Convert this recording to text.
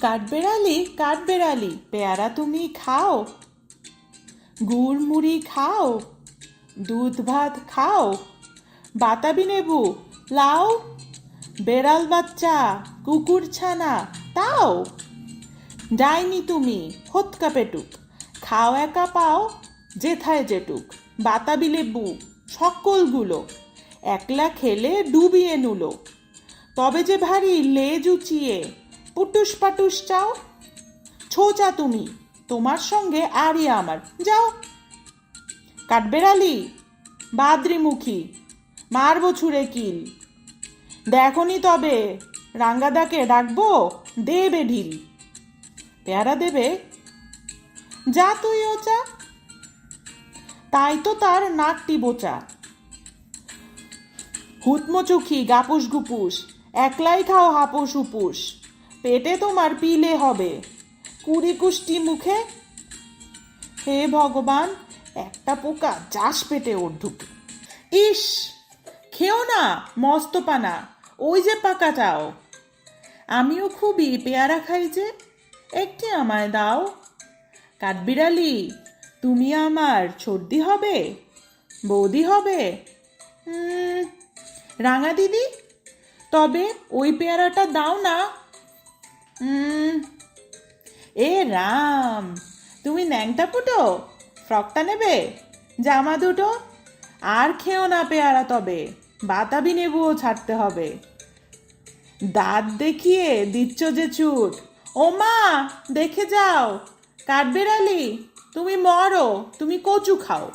কাঠবেড়ালি কাঠবেড়ালি, পেয়ারা তুমি খাও। গুড় মুড়ি খাও, দুধ ভাত খাও। বাতাবি নেবু, লাও। বেড়াল বাচ্চা, কুকুর ছানা, তাও। যায়নি তুমি, হতকা পেটুক। খাও একা পাও যেথায় যেটুক বাতাবি লেবু, সকলগুলো। একলা খেলে ডুবিয়ে নুলো। তবে যে ভারী লেজ উঁচিয়ে পুটুস পাটুস চাও? ছোচা তুমি, তোমার সঙ্গে আরই আমার। যাও। কাঠবেড়ালি, বাদ্রিমুখী, মারবো ছুঁড়ে কিল। দেখনি তবে রাঙ্গাদাকে ডাকবো, দেবে ঢিল। পেয়ারা দেবে, যা তুই ওচা তাই তো তার নাকটি বোচা হুতমচুখি গাপুস গুপুস, একলাই খাও হাপুস উপুস পেটে তোমার পিলে হবে। কুড়ি কুষ্টি মুখে। হে ভগবান, একটা পোকা চাষ পেটে ওর ঢুকে। ইস, খেও না মস্ত পানা ওই যে পাকাটাও। আমিও খুবই পেয়ারা খাই যে, একটি আমায় দাও। কাঠবিড়ালি, তুমি আমার সর্দি হবে, বৌদি হবে। রাঙা দিদি, তবে ওই পেয়ারাটা দাও না। এ রাম, তুমি ন্যাংটা ফুটো? ফ্রকটা নেবে? জামা দুটো? আর খেও না পেয়ারা তবে, বাতাবি নেবুও ছাড়তে হবে। দাঁত দেখিয়ে দিচ্ছ যে চুট। ও মা, দেখে যাও, কাঠবেড়ালি, তুমি মরো, তুমি কচু খাও।